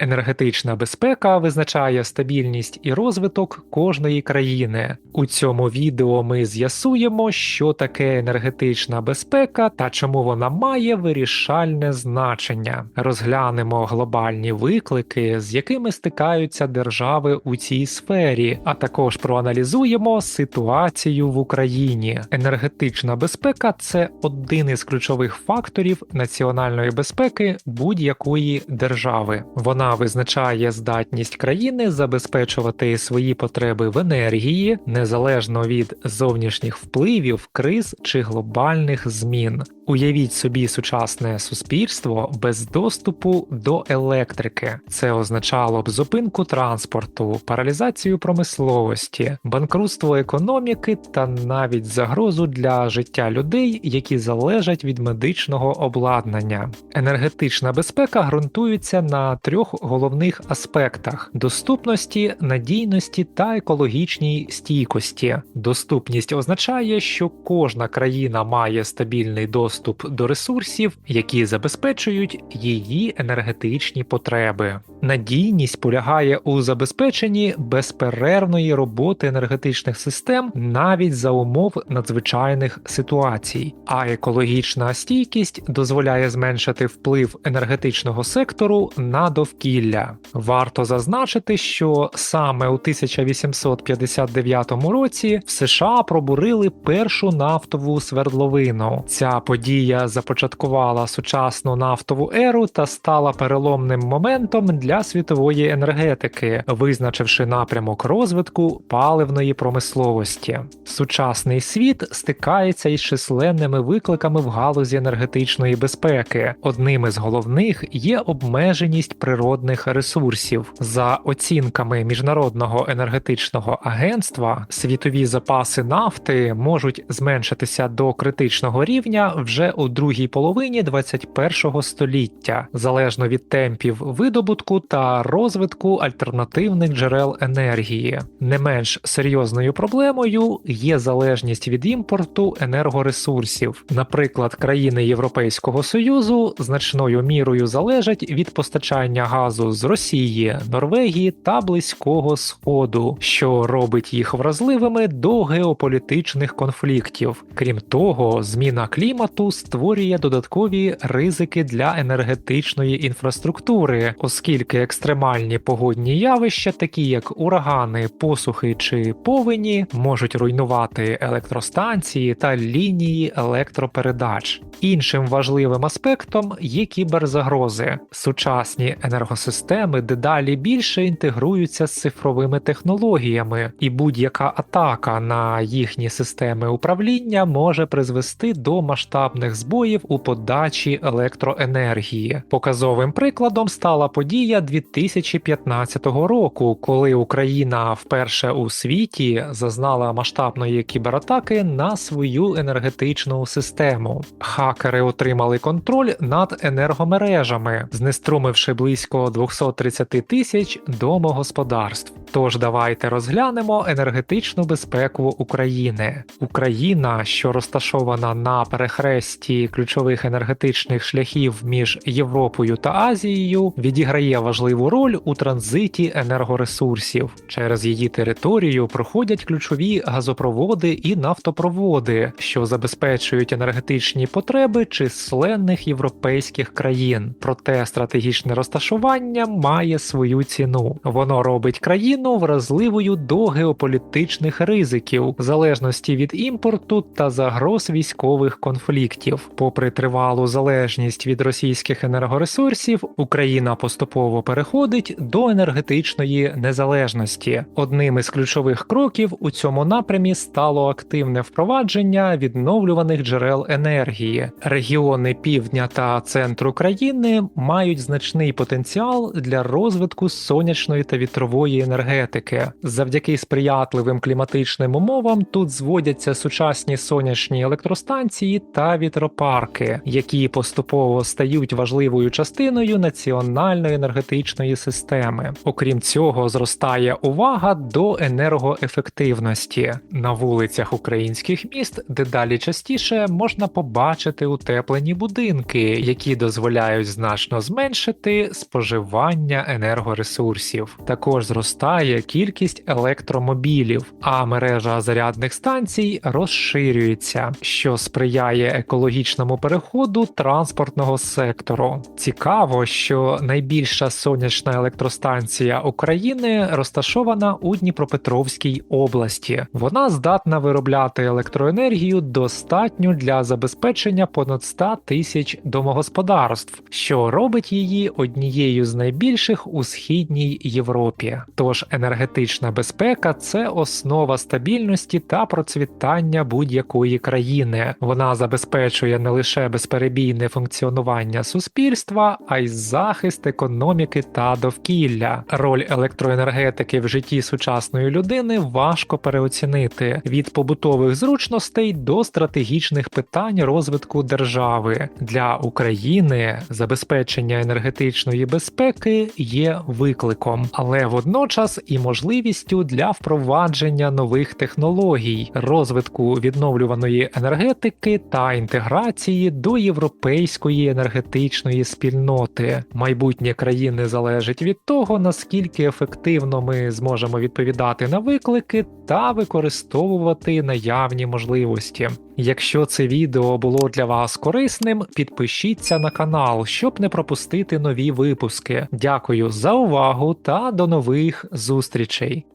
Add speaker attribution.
Speaker 1: Енергетична безпека визначає стабільність і розвиток кожної країни. У цьому відео ми з'ясуємо, що таке енергетична безпека та чому вона має вирішальне значення. Розглянемо глобальні виклики, з якими стикаються держави у цій сфері, а також проаналізуємо ситуацію в Україні. Енергетична безпека це один із ключових факторів національної безпеки будь-якої держави. Вона визначає здатність країни забезпечувати свої потреби в енергії незалежно від зовнішніх впливів, криз чи глобальних змін. Уявіть собі сучасне суспільство без доступу до електрики. Це означало б зупинку транспорту, паралізацію промисловості, банкрутство економіки та навіть загрозу для життя людей, які залежать від медичного обладнання. Енергетична безпека ґрунтується на трьох головних аспектах: доступності, надійності та екологічній стійкості. Доступність означає, що кожна країна має стабільний доступ до ресурсів, які забезпечують її енергетичні потреби. Надійність полягає у забезпеченні безперервної роботи енергетичних систем навіть за умов надзвичайних ситуацій, а екологічна стійкість дозволяє зменшити вплив енергетичного сектору на довкілля. Варто зазначити, що саме у 1859 році в США пробурили першу нафтову свердловину. Ця подія започаткувала сучасну нафтову еру та стала переломним моментом для світової енергетики, визначивши напрямок розвитку паливної промисловості. Сучасний світ стикається із численними викликами в галузі енергетичної безпеки. Одним із головних є обмеженість природних ресурсів. За оцінками міжнародного енергетичного агентства, світові запаси нафти можуть зменшитися до критичного рівня вже у другій половині 21 століття, залежно від темпів видобутку та розвитку альтернативних джерел енергії. Не менш серйозною проблемою є залежність від імпорту енергоресурсів. Наприклад, країни Європейського Союзу значною мірою залежать від постачання газу з Росії, Норвегії та Близького Сходу, що робить їх вразливими до геополітичних конфліктів. Крім того, зміна клімату створює додаткові ризики для енергетичної інфраструктури, оскільки екстремальні погодні явища, такі як урагани, посухи чи повені, можуть руйнувати електростанції та лінії електропередач. Іншим важливим аспектом є кіберзагрози. Сучасні енергосистеми дедалі більше інтегруються з цифровими технологіями, і будь-яка атака на їхні системи управління може призвести до масштабних збоїв у подачі електроенергії. Показовим прикладом стала подія 2015 року, коли Україна вперше у світі зазнала масштабної кібератаки на свою енергетичну систему. Хакери отримали контроль над енергомережами, знеструмивши близько 230 тисяч домогосподарств. Тож давайте розглянемо енергетичну безпеку України. Україна, що розташована на перехресті ключових енергетичних шляхів між Європою та Азією, відіграє важливу роль у транзиті енергоресурсів. Через її територію проходять ключові газопроводи і нафтопроводи, що забезпечують енергетичні потреби численних європейських країн. Проте стратегічне розташування має свою ціну. Воно робить країну вразливою до геополітичних ризиків, залежності від імпорту та загроз військових конфліктів. Попри тривалу залежність від російських енергоресурсів, Україна поступово переходить до енергетичної незалежності. Одним із ключових кроків у цьому напрямі стало активне впровадження відновлюваних джерел енергії. Регіони півдня та центру країни мають значний потенціал для розвитку сонячної та вітрової енергетики. Завдяки сприятливим кліматичним умовам тут зводяться сучасні сонячні електростанції та вітропарки, які поступово стають важливою частиною національної енергетичної енергетичної системи. Окрім цього, зростає увага до енергоефективності на вулицях українських міст, дедалі частіше можна побачити утеплені будинки, які дозволяють значно зменшити споживання енергоресурсів. Також зростає кількість електромобілів, а мережа зарядних станцій розширюється, що сприяє екологічному переходу транспортного сектору. Цікаво, що найбільша сонячна електростанція України розташована у Дніпропетровській області. Вона здатна виробляти електроенергію достатньо для забезпечення понад 100 тисяч домогосподарств, що робить її однією з найбільших у східній Європі. Тож енергетична безпека це основа стабільності та процвітання будь-якої країни. Вона забезпечує не лише безперебійне функціонування суспільства, а й захист економіки та довкілля. Роль електроенергетики в житті сучасної людини важко переоцінити від побутових зручностей до стратегічних питань розвитку держави для України. Забезпечення енергетичної безпеки є викликом, але водночас і можливістю для впровадження нових технологій, розвитку відновлюваної енергетики та інтеграції до європейської енергетичної спільноти. Майбутнє країни залежить від того, наскільки ефективно ми зможемо відповідати на виклики та використовувати наявні можливості. Якщо це відео було для вас корисним, підпишіться на канал, щоб не пропустити нові випуски. Дякую за увагу та до нових зустрічей.